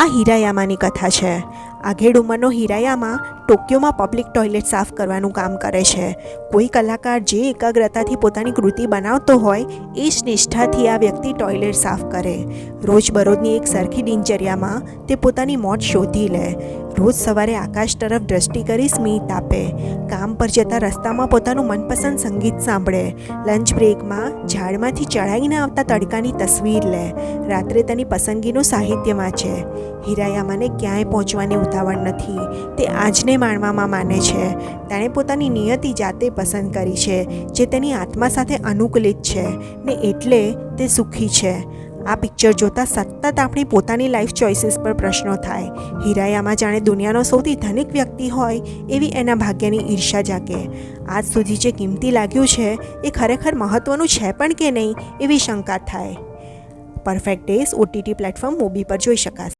આ હીરાયામાની કથા છે. આઘેડ ઉંમરનો હીરાયામા ટોક્યોમાં પબ્લિક ટોયલેટ સાફ કરવાનું કામ કરે છે. કોઈ કલાકાર જે એકાગ્રતાથી પોતાની કૃતિ બનાવતો હોય, એ જ નિષ્ઠાથી આ વ્યક્તિ ટોયલેટ સાફ કરે. રોજબરોજની એક સરખી દિનચર્યામાં તે પોતાની મોત શોધી લે. રોજ સવારે આકાશ તરફ દ્રષ્ટિ કરી સ્મિત આપે. કામ પર જતા રસ્તામાં પોતાનું મનપસંદ સંગીત સાંભળે. લંચ બ્રેકમાં ઝાડમાંથી ચડાવીને આવતા તડકાની તસવીર લે. રાત્રે તેની પસંદગીનું સાહિત્ય વાંચે. હીરાયામાને ક્યાંય પહોંચવાની ઉતાવળ નથી. તે આજને માણવામાં માને છે. તેણે પોતાની નિયતિ જાતે પસંદ કરી છે, જે તેની આત્મા સાથે અનુકૂલિત છે ને એટલે તે સુખી છે. આ પિક્ચર જોતાં સતત આપણી પોતાની લાઈફ ચોઇસીસ પર પ્રશ્નો થાય. હીરાયામાં જાણે દુનિયાનો સૌથી ધનિક વ્યક્તિ હોય એવી એના ભાગ્યની ઈર્ષા જાગે. આજ સુધી જે કિંમતી લાગ્યું છે એ ખરેખર મહત્ત્વનું છે પણ કે નહીં એવી શંકા થાય. પરફેક્ટ ડેઝ ઓટીટી પ્લેટફોર્મ મોબી પર જોઈ શકાશે.